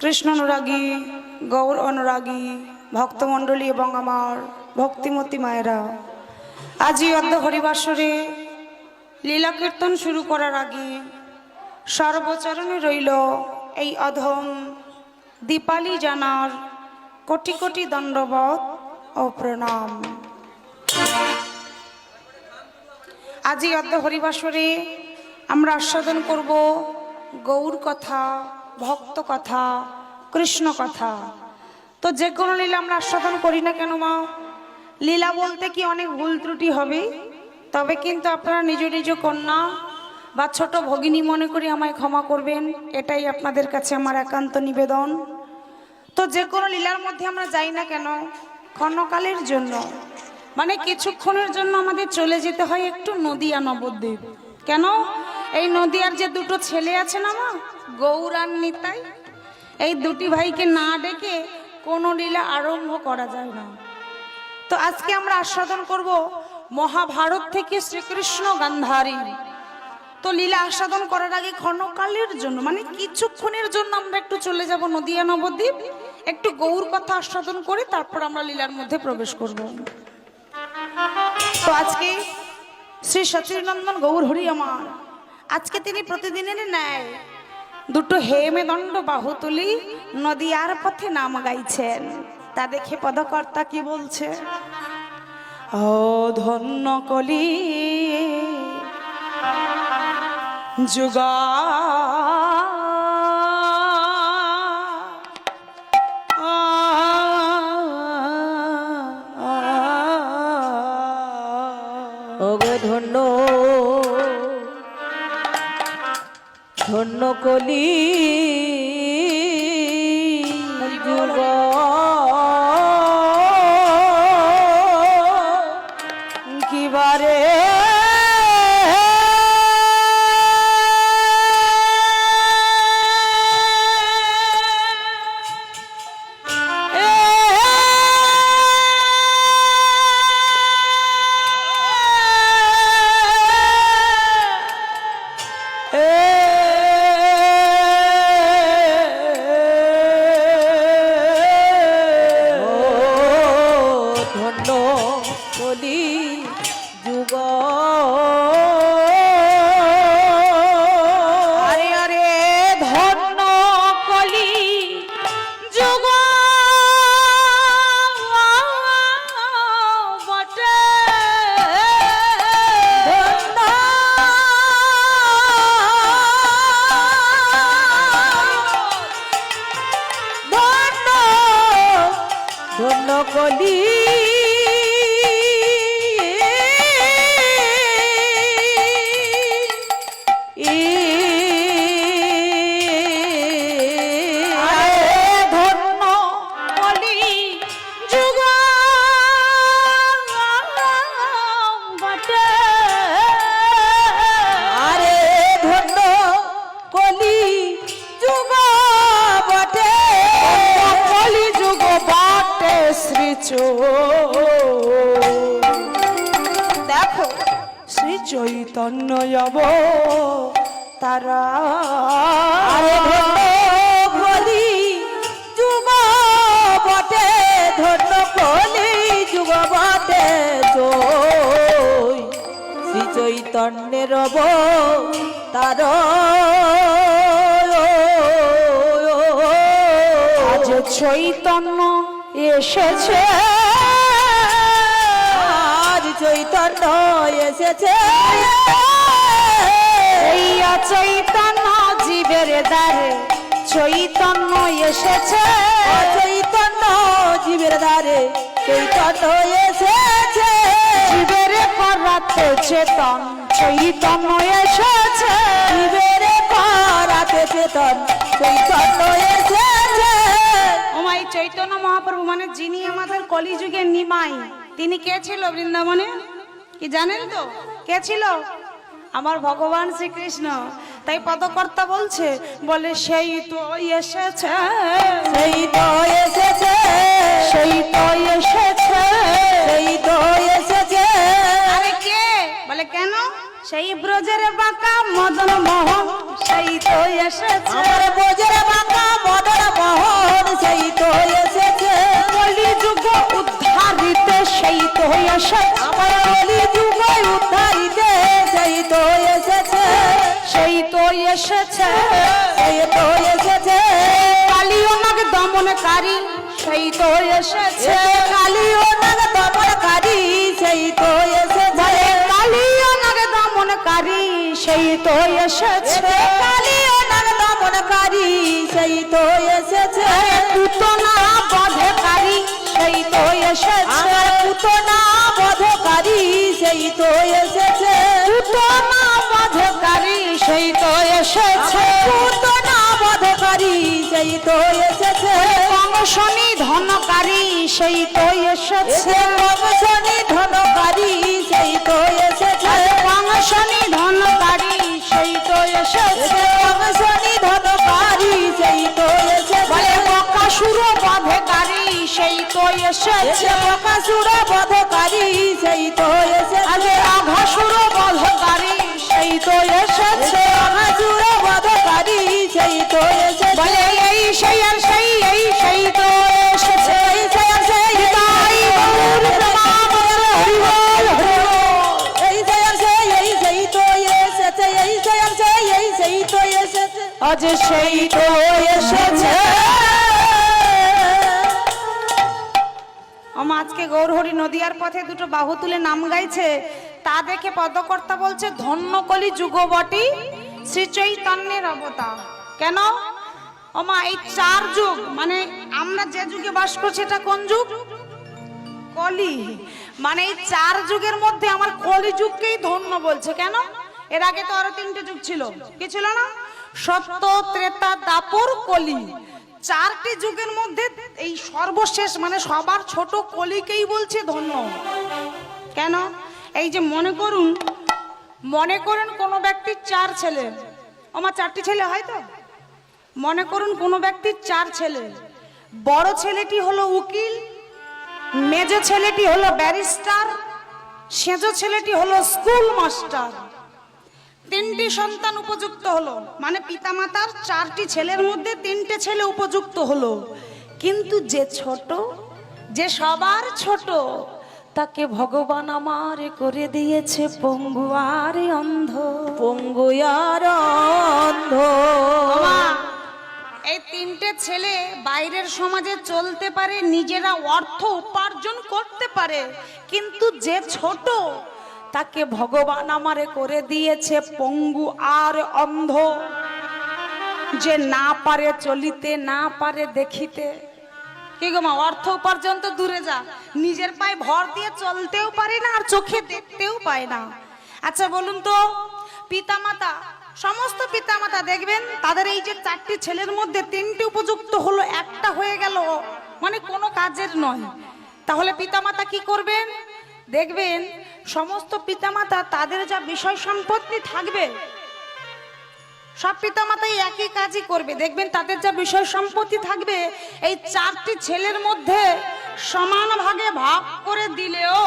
কৃষ্ণ অনুরাগী গৌর অনুরাগী ভক্তমণ্ডলী এবং আমার ভক্তিমতী মায়েরা, আজই অর্ধ হরিবাসরে লীলা কীর্তন শুরু করার আগে সর্বচরণে রইল এই অধম দীপালি জানার কোটি কোটি দণ্ডবত ও প্রণাম। আজই অর্ধ হরিবাসরে আমরা আস্বাদন করব গৌর কথা ভক্ত কথা, কৃষ্ণ কথা। তো যে কোনো লীলা আমরা আস্বাদন করি না কেন, মা? লীলা বলতে কি অনেক ভুল ত্রুটি হবে? তবে কিন্তু আপনারা নিজ নিজ কন্যা বা ছোট ভগিনী মনে করি আমায় ক্ষমা করবেন, এটাই আপনাদের কাছে আমার একান্ত নিবেদন। তো যে কোনো লীলার মধ্যে আমরা যাই না কেন, ক্ষণকালের জন্য। মানে কিছুক্ষণের জন্য আমাদের চলে যেতে হয় একটু নদিয়া নবদ্বীপ। কেন? এই নদিয়ার যে দুটো ছেলে আছে না মা, গৌর আর নিতাই, এই দুটি ভাইকে না ডেকে কোনো লীলা আরম্ভ করা যায় না। তো আজকে আমরা আস্বাদন করব মহাভারত থেকে শ্রীকৃষ্ণ গান্ধারী। তো লীলা আস্বাদন করার আগে ক্ষণকালের জন্য মানে কিছুক্ষণের জন্য আমরা একটু চলে যাব নদিয়া নবদ্বীপ, একটু গৌর কথা আস্বাদন করে তারপর আমরা লীলার মধ্যে প্রবেশ করব। তো আজকে শ্রী সচিনন্দন গৌর হরি আমার। আজকে তিনি প্রতিদিনের ন্যায়। দুটো হেমে দণ্ড বাহু তুলি নদিয়ার পথে নাম গাইছেন। তা দেখে পদকর্তা কি বলছে? ও ধন্য কলি যুগা। ওগো ধন্য ধন্য কলি যুগ চৈতন্যের রব তার আজ চৈতন্য এসেছে। আজ চৈতন্য এসেছে। চৈতন্য জীবের দ্বারে চৈতন্য এসেছে। চৈতন্য জীবের ধারে চৈতন্য এসেছে। চৈতন্য এসেছে। করাতে চেতন চৈতন্য এসেছে। ওমাই চৈতন্য মহাপ্রভু মানে যিনি আমাদের কলিযুগের নিমাই। তিনি কে ছিল বৃন্দাবনে? কি জানেন তো? কে ছিল? আমার ভগবান শ্রীকৃষ্ণ। তাই পদকর্তা বলছে বলে সেই তো এসেছে। সেই তো এসেছে। সেই তো এসেছে। সেই তো এসেছে। সেই ব্রজের বাঁকা মদন মোহন সেই তো এসেছে। আমার ব্রজের বাঁকা মদন মোহন সেই তো এসেছে। বলি যুগ উদ্ধারিতে সেই তো এসেছে। আমার কলি যুগ উদ্ধারিতে সেই তো এসেছে। সেই তো এসেছে। সেই তো এসেছে। কালিও নাগ দমনকারী সেই তো এসেছে। কালিও নাগ দমনকারী সেই তো এসেছে। দমনকারী সেই তো এসেছে। এসে কালী ও নাগ দমনকারী সেই তো এসেছে। পুতনা বধকারী সেই তো এসেছে। পুতনা বধকারী সেই তো এসেছে। পুতনা বধকারী সেই তো এসেছে। পুতনা বধকারী সেই তো এসেছে। কংসনী ধনকারী সেই তো এসেছে। এসে কংসনী ধনকারী সেই তো এসেছে। কংসনী ধনকারী সেই তো এসেছে। এসে কংসনী ধনকারী সেই তো এসেছে। বলে বকাসুর বধকারী সেই তো এসেছে। এসে বকাসুর বধকারী সেই তো এসেছে। আরে আঘাসুর বধকারী সেই তো এসেছে। বকাসুর বধকারী সেই তো এসেছে। বলে এই সেই আজ সেই তো এসেছে। আমা আজকে গৌরহরি নদীয়ার পথে দুটো বাহু তুলে নাম গাইছে। তা দেখে পদকর্তা বলছে ধন্য কলি যুগবটি শ্রী চৈতন্যের অবতার। কেন? ওমা এই চার যুগ মানে আমরা যে যুগে বাস করছি এটা কোন যুগ? কলি। মানে এই চার যুগের মধ্যে আমার কলি যুগকেই ধন্য বলছে। কেন? এর আগে তো আরও তিনটে যুগ ছিল। কি ছিল না? সত্য ত্রেতা দাপর কলি। চারটি যুগের মধ্যে এই সর্বশেষ মানে সবার ছোট কলিকেই বলছে ধন্য। কেন? এই যে মনে করুন, মনে করেন কোনো ব্যক্তির চার ছেলে। আমার চারটি ছেলে হয় তো? মনে করুন কোনো ব্যক্তির চার ছেলে। বড় ছেলেটি হলো উকিল, মেজ ছেলেটি হলো ব্যারিস্টার, সেজ ছেলেটি হলো স্কুল মাস্টার। তিনটি সন্তান উপযুক্ত হলো। মানে পিতামাতার চারটি ছেলের মধ্যে তিনটে ছেলে উপযুক্ত হলো। কিন্তু যে ছোট যে সবার ছোট তাকে ভগবান আমার করে দিয়েছে পঙ্গু আর অন্ধ। পঙ্গু আর অন্ধ। এই তিনটে ছেলে বাইরের সমাজে চলতে পারে নিজেরা অর্থ উপার্জন করতে পারে। কিন্তু যে ছোট তাকে ভগবান আমারে করে দিয়েছে পঙ্গু আর অন্ধ। যে না পারে চলিতে, না পারে দেখিতে। কি গো মা, অর্থ উপার্জন তো দূরে যা। নিজের পায়ে ভর দিয়ে চলতেও পারে না আর চোখে দেখতেও পায় না। আচ্ছা বলুন তো, পিতামাতা, সমস্ত পিতামাতা দেখবেন, তাদের এই যে চারটি ছেলের মধ্যে তিনটি উপযুক্ত হলো, একটা হয়ে গেল। মানে কোনো কাজের নয়। তাহলে পিতামাতা কি করবেন? দেখবেন, সমস্ত পিতামাতা তাদের যা বিষয় সম্পত্তি থাকবে, সব পিতামাতাই একই কাজই করবে। দেখবেন, তাদের যা বিষয় সম্পত্তি থাকবে, এই চারটি ছেলের মধ্যে সমান ভাগে ভাগ করে দিলেও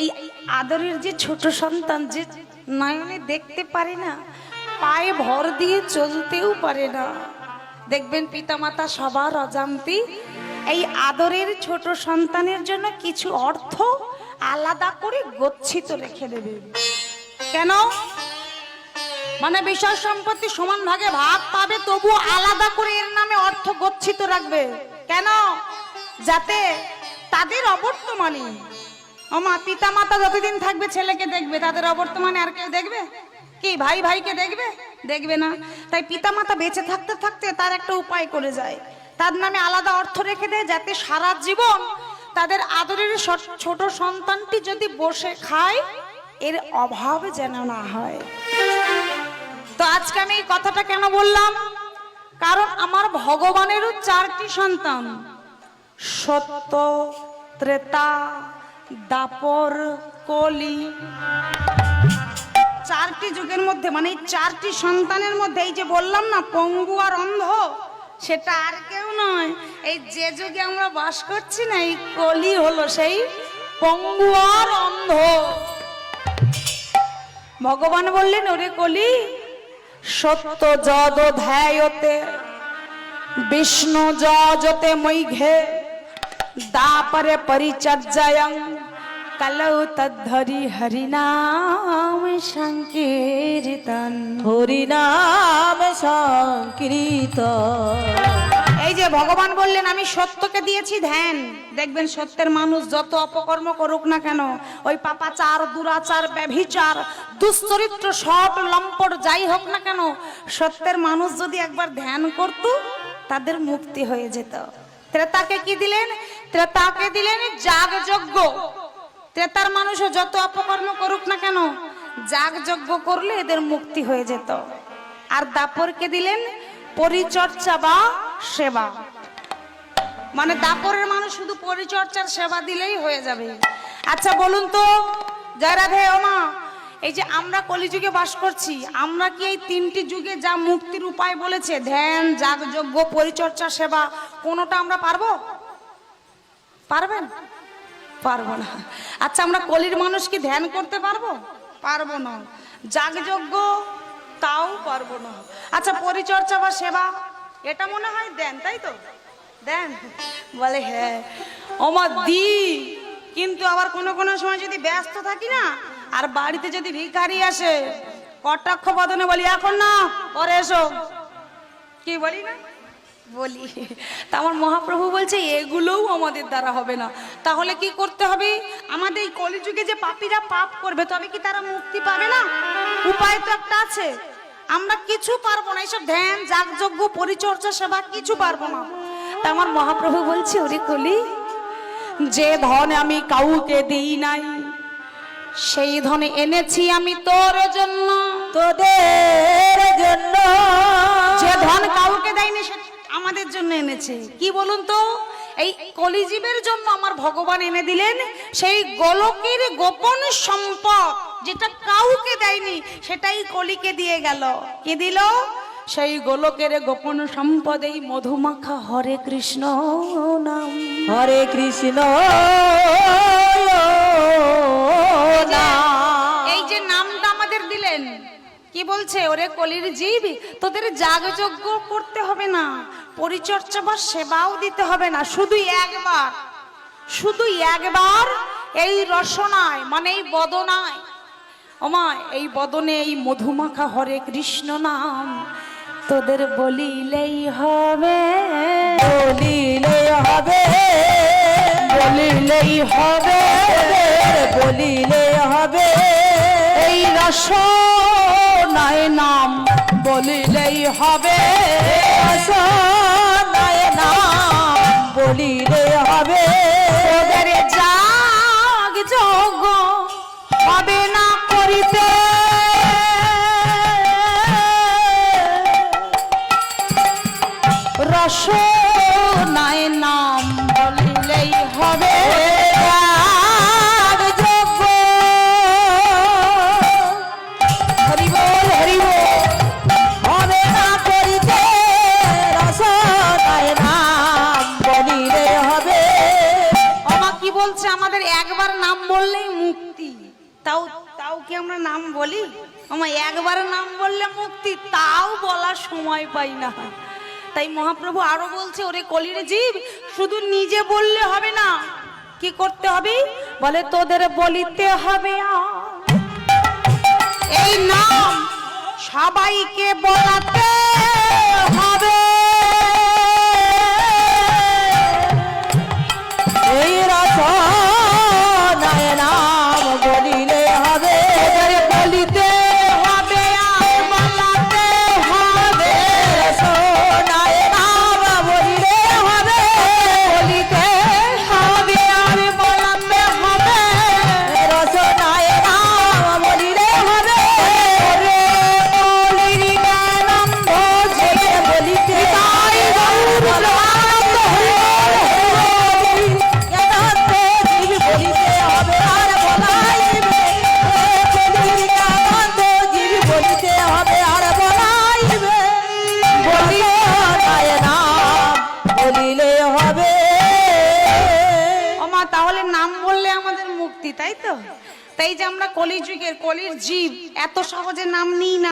এই আদরের যে ছোট সন্তান যে নয়নে দেখতে পারে না, পায়ে ভর দিয়ে চলতেও পারে না। দেখবেন, পিতামাতা সবার অজান্তি এই আদরের ছোট সন্তানের জন্য কিছু অর্থ আলাদা করে গচ্ছিত রেখে দেবে। কেন? মানে বিষয় সম্পত্তি সমান ভাগে ভাগ পাবে, তবু আলাদা করে এর নামে অর্থ গচ্ছিত রাখবে। কেন? যাতে তাদের অবর্তমানে আমা পিতা মাতা যতদিন থাকবে, ছেলেকে দেখবে, তাদের অবর্তমানে আর কেউ দেখবে? কি ভাই ভাইকে দেখবে? দেখবে না। তাই পিতা মাতা বেঁচে থাকতে থাকতে তার একটা উপায় করে যায়। তার নামে আলাদা অর্থ রেখে দেয় যাতে সারা জীবন তাদের আদরের ছোট সন্তানটি যদি বসে খায়, এর অভাব যেন না হয়। তো আজকে আমি এই কথাটা কেন বললাম? কারণ আমার ভগবানেরও চারটি সন্তান। সত্য, ত্রেতা, দাপর, কলি। চারটি যুগের মধ্যে মানে চারটি সন্তানের মধ্যে এই যে বললাম না, পঙ্গু আর অন্ধ সেটা আর কেউ নয়। এই যে যুগে আমরা বাস করছি না, এই কলি হলো সেই পঙ্গু আর অন্ধ। ভগবান বললেন, ওরে কলি, সত্য যদ ধ্যায়তে, বিষ্ণু যজতে মৈঘে, দাপরে পরিচর্যায়ং কালো তদ্ধরি হরিনাম সংকীর্তন। হরিনাম সংকীর্তন। এই যে ভগবান বললেন আমি সত্যকে দিয়েছি ধ্যান। দেখবেন সত্যের মানুষ যত অপকর্ম করুক না কেন ওই পাপাচার দুরাচার ব্যভিচার দুশ্চরিত্র শট লম্পট যাই হোক না কেন সত্যের মানুষ যদি একবার ধ্যান করত তাদের মুক্তি হয়ে যেত। ত্রেতাকে কি দিলেন? ত্রেতাকে দিলেন যাগযজ্ঞ। ত্রেতার মানুষও যত অপকর্ম করুক না কেন, যাগযজ্ঞ করলে এদের মুক্তি হয়ে যেত। আর দাপরকে দিলেন পরিচর্যা বা সেবা। মানে দাপরের মানুষ শুধু পরিচর্যার সেবা দিলেই হয়ে যাবে। আচ্ছা বলুন তো জয় রাধে ওমা এই যে আমরা কলিযুগে বাস করছি, আমরা কি এই তিনটি যুগে যা মুক্তির উপায় বলেছে, ধ্যান, যাগযজ্ঞ পরিচর্যা সেবা, কোনোটা আমরা পারব? পারবেন? পারব না। আচ্ছা আমরা কলির মানুষ কি ধ্যান করতে পারব? পারব না। যাগযজ্ঞ তাও পারব না। আচ্ছা পরিচর্যা বা সেবা, এটা মনে হয় দেন, তাই তো? দেন। বলে হ্যাঁ। আমার দি। কিন্তু আবার কোনো কোনো সময় যদি ব্যস্ত থাকি না, আর বাড়িতে যদি ভিখারি আসে, কটাক্ষ বদনে বলি, এখন না, পরে এসো। কি বলি না? বলি। তা আমার মহাপ্রভু বলছে এগুলোও আমাদের দ্বারা হবে না। তাহলে কি করতে হবে? আমাদের এই কলিযুগে যে পাপীরা পাপ করবে তবে কি তারা মুক্তি পাবে না? উপায় তো একটা আছে। আমরা কিছু পারব না। এইসব ধ্যান যাগযজ্ঞ পরিচর্যা সেবা কিছু পারব না। তা আমার মহাপ্রভু বলছে ওরে কলি যে ধন আমি কাউকে দিই নাই সেই ধনে এনেছি আমি তোর জন্য। তোদের জন্য। যে ধন কাউকে দেয়নি সে আমাদের জন্য এনেছে। কি বলুন তো? এই কলিজীবের জন্য আমার ভগবান এনে দিলেন সেই গোলকের গোপন সম্পদ যেটা কাউকে দেয়নি সেটাই কলিকে দিয়ে গেল। কি দিল? সেই গোলকের গোপন সম্পদ এই মধুমাখা হরে কৃষ্ণ নাম। হরে কৃষ্ণ এই কি বলছে? ওরে কলির জীব তোদের যাগযজ্ঞ করতে হবে না। পরিচর্যা বা সেবাও দিতে হবে না শুধু একবার। শুধু একবার এই রসনায় মানে এই বদনায়। ওমা এই বদনে এই মধুমাখা হরে কৃষ্ণ নাম। তোদের বলিলেই হবে। বলিলে হবে। বলিলেই হবে। বলিলে হবে। এই রস নাই নাম বলিলেই হবে। আসনায় নাম বলিলে হবে। বলছে, আমাদের একবার নাম বললেই মুক্তি। তাও তাও কি আমরা নাম বলি? আমা একবার নাম বললে মুক্তি, তাও বলার সময় পাই না। তাই মহাপ্রভু আরও বলছে, ওরে কলির জীব, শুধু নিজে বললে হবে না, কি করতে হবে? বলে, তোদের বলিতে হবে। এই নাম সবাইকে বলাতে হবে। তাই যে আমরা কলিযুগের কলির জীব এত সহজে নাম নিই না।